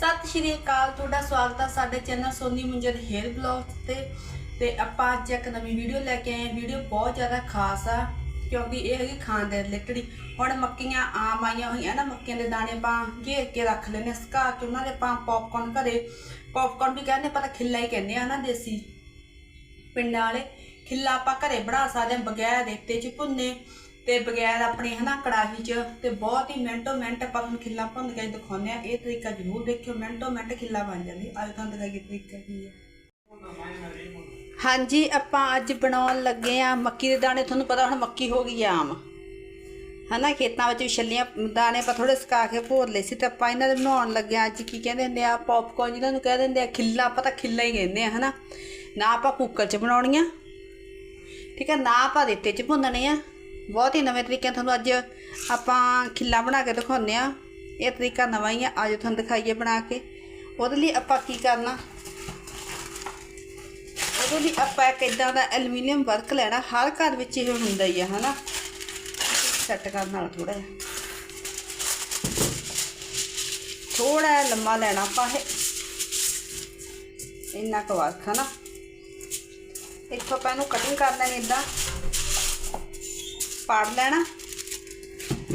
ਸਤਿ ਸ਼੍ਰੀ ਅਕਾਲ, ਤੁਹਾਡਾ ਸਵਾਗਤ ਹੈ ਸਾਡੇ channel Soni Munjar hair blog ਤੇ। ਤੇ ਆਪਾਂ ਅੱਜ ਇੱਕ ਨਵੀਂ ਵੀਡੀਓ ਲੈ ਕੇ ਆਏ ਹਾਂ। ਵੀਡੀਓ ਬਹੁਤ ਜ਼ਿਆਦਾ ਖਾਸ ਆ, ਕਿਉਂਕਿ ਇਹ ਹੈਗੀ ਖਾਣ ਦੇ ਰਿਲੇਟਡ ਹੁਣ ਮੱਕੀਆਂ ਆਮ ਆਈਆਂ ਹੋਈਆਂ ਨਾ, ਮੱਕੀਆਂ ਦੇ ਦਾਣੇ ਆਪਾਂ ਘੇਰ ਕੇ ਰੱਖ ਲੈਨੇ ਸੁਕਾ ਕੇ ਉਹਨਾਂ ਦੇ ਆਪਾਂ ਪੌਪਕਾਰਨ ਘਰੇ। ਪੌਪਕਾਰਨ ਵੀ ਕਹਿੰਦੇ ਪਰ ਖਿੱਲਾ ਹੀ ਕਹਿੰਦੇ ਆ ਨਾ ਦੇਸੀ ਪਿੰਡਾਂ ਵਾਲੇ। ਖਿੱਲਾ ਆਪਾਂ ਘਰੇ ਬਣਾ ਸਕਦੇ ਹਾਂ, ਬਗੈਰ ਰੇਤੇ 'ਚ ਭੁੰਨੇ। ਤੇ ਬਗੈਰ ਆਪਣੇ ਹਨਾ ਕੜਾਹੀ 'ਚ ਤੇ ਬਹੁਤ ਹੀ ਮਿੰਟੋ ਮਿੰਟ ਆਪਾਂ ਤੁਹਾਨੂੰ ਖਿੱਲਾ ਭੁੰਨ ਕੇ ਦਿਖਾਉਂਦੇ ਆ ਇਹ ਤਰੀਕਾ ਜ਼ਰੂਰ ਦੇਖਿਓ, ਮਿੰਟੋ ਮਿੰਟ ਖਿੱਲਾ ਬਣ ਜਾਂਦੀ ਅੱਜ ਤੁਹਾਨੂੰ ਦਿਖਾਈਏ ਤਰੀਕਾ ਕੀ ਹੈ। ਹਾਂਜੀ, ਆਪਾਂ ਅੱਜ ਬਣਾਉਣ ਲੱਗੇ ਆ ਮੱਕੀ ਦੇ ਦਾਣੇ। ਤੁਹਾਨੂੰ ਪਤਾ ਹੁਣ ਮੱਕੀ ਹੋ ਗਈ ਆ ਆਮ। ਹਨਾ, ਖੇਤਾਂ ਵਿੱਚ ਵੀ ਛੱਲੀਆਂ, ਦਾਣੇ ਆਪਾਂ ਥੋੜੇ ਸੁਕਾ ਕੇ ਭੋਰ ਲਏ ਸੀ ਤੇ ਆਪਾਂ ਇਹਨਾਂ ਦੇ ਬਣਾਉਣ ਲੱਗੇ ਆ ਅੱਜ ਕੀ ਕਹਿੰਦੇ ਹੁੰਦੇ ਆ ਪੌਪਕਾਰਨ ਜਿਹਨਾਂ ਨੂੰ ਕਹਿ ਦਿੰਦੇ ਆ, ਖਿੱਲਾ, ਆਪਾਂ ਤਾਂ ਖਿੱਲਾ ਹੀ ਕਹਿੰਦੇ ਆ ਹਨਾ। ਨਾ ਆਪਾਂ ਕੁੱਕਰ 'ਚ ਬਣਾਉਣੀਆਂ, ਠੀਕ ਹੈ, ਨਾ ਆਪਾਂ ਰੇਤੇ 'ਚ ਭੁੰਨਣੇ ਆ। ਬਹੁਤ ਹੀ ਨਵੇਂ ਤਰੀਕੇ ਤੁਹਾਨੂੰ ਅੱਜ ਆਪਾਂ ਖਿੱਲਾ ਬਣਾ ਕੇ ਦਿਖਾਉਂਦੇ ਆ ਇਹ ਤਰੀਕਾ ਨਵਾਂ ਹੀ ਆ ਅੱਜ ਤੁਹਾਨੂੰ ਦਿਖਾਈਏ ਬਣਾ ਕੇ। ਉਹਦੇ ਲਈ ਆਪਾਂ ਕੀ ਕਰਨਾ? ਉਹਦੇ ਲਈ ਆਪਾਂ ਇੱਕ ਇਦਾਂ ਦਾ ਐਲੂਮੀਨੀਅਮ ਵਰਕ ਲੈਣਾ, ਹਰ ਘਰ ਵਿੱਚ ਇਹ ਹੁੰਦਾ ਹੀ ਆ, ਹਨਾ? ਸੈੱਟ ਕਰਨ ਨਾਲ ਥੋੜਾ ਜਿਹਾ। ਥੋੜਾ ਜਿਹਾ ਲੰਮਾ ਲੈਣਾ ਆਪਾਂ ਇਹ। ਇੰਨਾ ਕੁ ਵਰਕ ਹਨਾ? ਇੱਥੋਂ ਆਪਾਂ ਇਹਨੂੰ ਕਟਿੰਗ ਕਰ ਲੈਣੀ ਇਦਾਂ ਪਾੜ ਲੈਣਾ।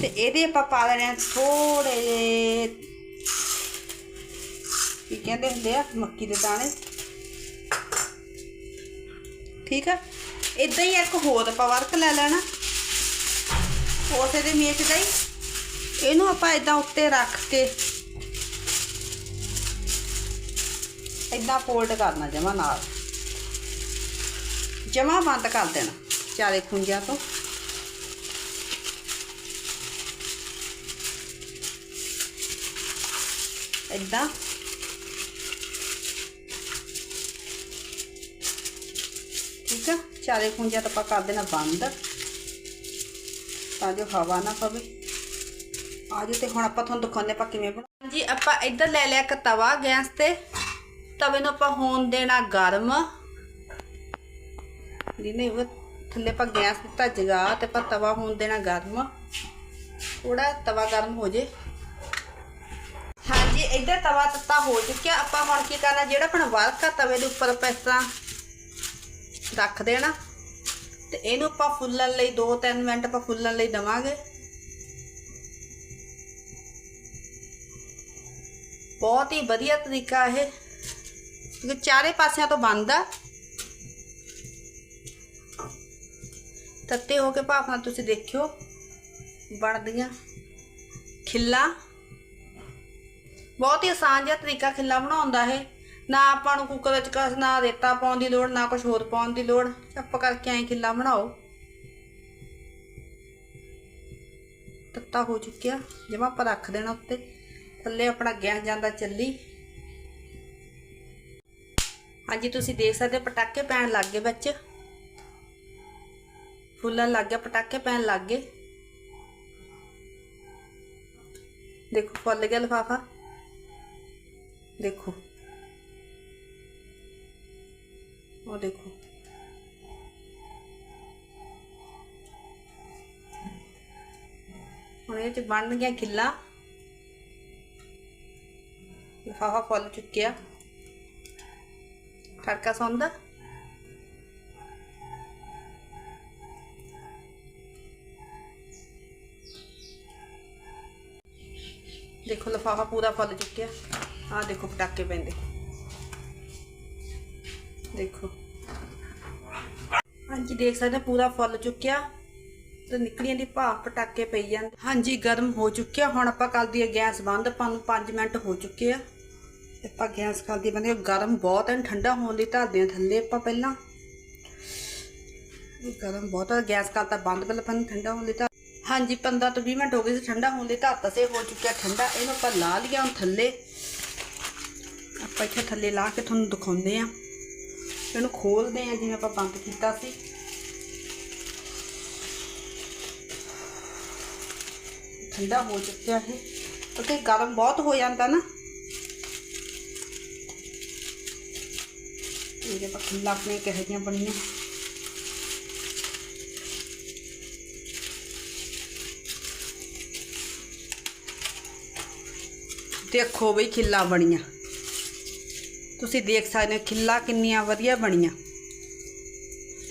ਤੇ ਇਹਦੇ ਆਪਾਂ ਪਾ ਲੈਣੇ ਆ ਥੋੜੇ ਜਿਹੇ, ਕੀ ਕਹਿੰਦੇ ਹੁੰਦੇ ਆ, ਮੱਕੀ ਦੇ ਦਾਣੇ। ਠੀਕ ਆ? ਇਦਾਂ ਹੀ ਇੱਕ ਹੋਰ ਆਪਾਂ ਵਰਕ ਲੈ ਲੈਣਾ। ਉਸੇ ਦੇ ਮੇਚ ਦਾ ਹੀ। ਇਹਨੂੰ ਆਪਾਂ ਇਦਾਂ ਉੱਤੇ ਰੱਖ ਕੇ ਇਦਾਂ ਫੋਲਡ ਕਰਨਾ ਜਮਾ ਨਾਲ। ਜਮਾ ਬੰਦ ਕਰ ਦੇਣਾ ਚਾਰੇ ਖੁੰਝਾਂ ਤੋਂ। ਇਦਾਂ ਠੀਕ ਆ? ਚਾਰੇ ਖੁੰਝਾਂ ਤੋਂ ਆਪਾਂ ਕਰ ਦੇਣਾ ਬੰਦ। ਤਾਂ ਜੋ ਹਵਾ ਨਾ ਪਵੇ। ਆਜੋ ਤੇ ਹੁਣ ਆਪਾਂ ਤੁਹਾਨੂੰ ਦਿਖਾਉਂਦੇ ਆਪਾਂ ਕਿਵੇਂ ਬਣਾ ਜੀ ਆਪਾਂ ਇੱਧਰ ਲੈ ਲਿਆ ਇੱਕ ਤਵਾ ਗੈਸ ਤੇ। ਤਵੇ ਨੂੰ ਆਪਾਂ ਹੋਣ ਦੇਣਾ ਗਰਮ। ਜਿਹਨੇ ਉਹ ਥੱਲੇ ਆਪਾਂ ਗੈਸ ਦਿੱਤਾ ਜਗਾ ਤੇ ਆਪਾਂ ਤਵਾ ਹੋਣ ਦੇਣਾ ਗਰਮ। ਥੋੜਾ ਤਵਾ ਗਰਮ ਹੋ ਜੇ। ਇੱਧਰ ਤਵਾ ਤੱਤਾ ਹੋ ਚੁੱਕਿਆ। ਆਪਾਂ ਹੁਣ ਕੀ ਕਰਨਾ, ਜਿਹੜਾ ਆਪਣਾ ਵਰਕ ਆ ਤਵੇ ਦੇ ਉੱਪਰ ਆਪਾਂ ਇਸ ਤਰ੍ਹਾਂ ਰੱਖ ਦੇਣਾ। ਤੇ ਇਹਨੂੰ ਆਪਾਂ ਫੁੱਲਣ ਲਈ 2-3 ਮਿੰਟ ਆਪਾਂ ਫੁੱਲਣ ਲਈ ਦਵਾਂਗੇ। ਬਹੁਤ ਹੀ ਵਧੀਆ ਤਰੀਕਾ ਇਹ। ਕਿਉਂਕਿ ਚਾਰੇ ਪਾਸਿਆਂ ਤੋਂ ਬੰਦ ਆ। ਤੱਤੇ ਹੋ ਕੇ ਭਾਫਾਂ ਤੁਸੀਂ ਦੇਖਿਓ, ਬਣਦੀਆਂ ਖਿੱਲਾ। ਬਹੁਤ ਹੀ ਆਸਾਨ ਜਿਹਾ ਤਰੀਕਾ ਖਿੱਲਾ ਬਣਾਉਣ ਦਾ ਇਹ। ਨਾ ਆਪਾਂ ਨੂੰ ਕੁੱਕਰ ਵਿੱਚ ਕਸ ਨਾ ਰੇਤਾ ਪਾਉਣ ਦੀ ਲੋੜ, ਨਾ ਕੁਝ ਹੋਰ ਪਾਉਣ ਦੀ ਲੋੜ। ਚੱਪ ਕਰਕੇ ਐਂ ਖਿੱਲਾ ਬਣਾਓ। ਤੱਤਾ ਹੋ ਚੁੱਕਿਆ। ਜਿਵੇਂ ਆਪਾਂ ਰੱਖ ਦੇਣਾ ਉੱਤੇ। ਥੱਲੇ ਆਪਣਾ ਗੈਸ ਜਾਂਦਾ ਚੱਲੀ। ਹਾਂਜੀ, ਤੁਸੀਂ ਦੇਖ ਸਕਦੇ ਪਟਾਕੇ ਪੈਣ ਲੱਗ ਗਏ ਵਿੱਚ। ਫੁੱਲਣ ਲੱਗ ਗਿਆ, ਪਟਾਕੇ ਪੈਣ ਲੱਗ ਗਏ। ਦੇਖੋ, ਫੁੱਲ ਗਿਆ ਲਫਾਫਾ। ਦੇਖੋ। ਉਹ ਦੇਖੋ। ਹੁਣ ਇਹ ਚ ਬਣ ਗਿਆ ਖਿੱਲਾ ਲਫਾਫਾ ਫੁੱਲ ਚੁੱਕਿਆ। ਖੜਕਾ ਸੌਂਦਾ। ਦੇਖੋ, ਲਫਾਫਾ ਪੂਰਾ ਫੁੱਲ ਚੁੱਕਿਆ। ਆਹ ਦੇਖੋ ਪਟਾਕੇ ਪੈਂਦੇ। ਦੇਖੋ। ਹਾਂਜੀ, ਦੇਖ ਸਕਦੇ ਪੂਰਾ ਫੁੱਲ ਚੁੱਕਿਆ। ਤੇ ਨਿਕਲੀਆਂ ਦੀ ਭਾਫ ਪਟਾਕੇ ਪਈ ਜਾਂਦੇ। ਹਾਂਜੀ, ਗਰਮ ਹੋ ਚੁੱਕਿਆ। ਹੁਣ ਆਪਾਂ ਕਰ ਦਈਏ ਗੈਸ ਬੰਦ, ਆਪਾਂ ਨੂੰ 5 ਮਿੰਟ ਹੋ ਚੁੱਕੇ ਆ। ਤੇ ਆਪਾਂ ਗੈਸ ਕਰ ਦਈਏ ਬੰਦੇ ਗਰਮ ਬਹੁਤ ਹੈ ਠੰਡਾ ਹੋਣ ਲਈ ਧਰਦੇ ਆ ਥੱਲੇ ਆਪਾਂ ਪਹਿਲਾਂ। ਗਰਮ ਬਹੁਤ ਹੈ ਗੈਸ ਕਰਤਾ ਬੰਦ, ਪਹਿਲਾਂ ਆਪਾਂ ਠੰਡਾ ਹੋਣ ਲਈ ਧਰ ਹਾਂਜੀ 15 ਤੋਂ 20 ਮਿੰਟ ਹੋ ਗਏ ਸੀ, ਠੰਡਾ ਹੋਣ ਲਈ। ਧਰਤਾ ਸੇ ਹੋ ਚੁੱਕਿਆ, ਠੰਡਾ। ਇਹਨੂੰ ਆਪਾਂ ਲਾ ਲਿਆ ਹੁਣ ਥੱਲੇ। ਆਪਾਂ ਇੱਥੇ ਥੱਲੇ ਲਾ ਕੇ ਤੁਹਾਨੂੰ ਦਿਖਾਉਂਦੇ ਆ ਇਹਨੂੰ ਖੋਲਦੇ ਆ ਜਿਵੇਂ ਆਪਾਂ ਬੰਦ ਕੀਤਾ ਸੀ। ਠੰਡਾ ਹੋ ਚੁੱਕਿਆ ਹੈ ਕਿਉਂਕਿ ਗਰਮ ਬਹੁਤ ਹੋ ਜਾਂਦਾ ਨਾ। ਇਹਦੇ ਪੱਖੀਆਂ ਆਪਣੇ ਕਿਹੋ ਜਿਹੀਆਂ ਬਣੀਆਂ। ਦੇਖੋ ਬਈ ਖਿੱਲਾ ਬਣੀਆਂ। ਤੁਸੀਂ ਦੇਖ ਸਕਦੇ ਹੋ ਖਿੱਲਾ ਕਿੰਨੀਆਂ ਵਧੀਆ ਬਣੀਆਂ।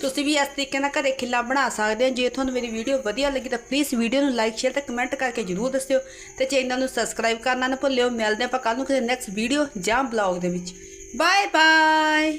ਤੁਸੀਂ ਵੀ ਇਸ ਤਰੀਕੇ ਨਾਲ ਘਰੇ ਖਿੱਲਾ ਬਣਾ ਸਕਦੇ ਹੋ। ਜੇ ਤੁਹਾਨੂੰ ਮੇਰੀ ਵੀਡੀਓ ਵਧੀਆ ਲੱਗੀ ਤਾਂ ਪਲੀਜ਼ ਵੀਡੀਓ ਨੂੰ ਲਾਈਕ ਸ਼ੇਅਰ ਤੇ ਕਮੈਂਟ ਕਰਕੇ ਜਰੂਰ ਦੱਸਿਓ। ਤੇ ਚੈਨਲ ਨੂੰ ਸਬਸਕ੍ਰਾਈਬ ਕਰਨਾ ਨਾ ਭੁੱਲਿਓ, ਮਿਲਦੇ ਆਪਾਂ ਕੱਲ ਨੂੰ ਕਿਸੇ ਨੈਕਸਟ ਵੀਡੀਓ ਜਾਂ ਬਲੌਗ ਦੇ ਵਿੱਚ। Bye bye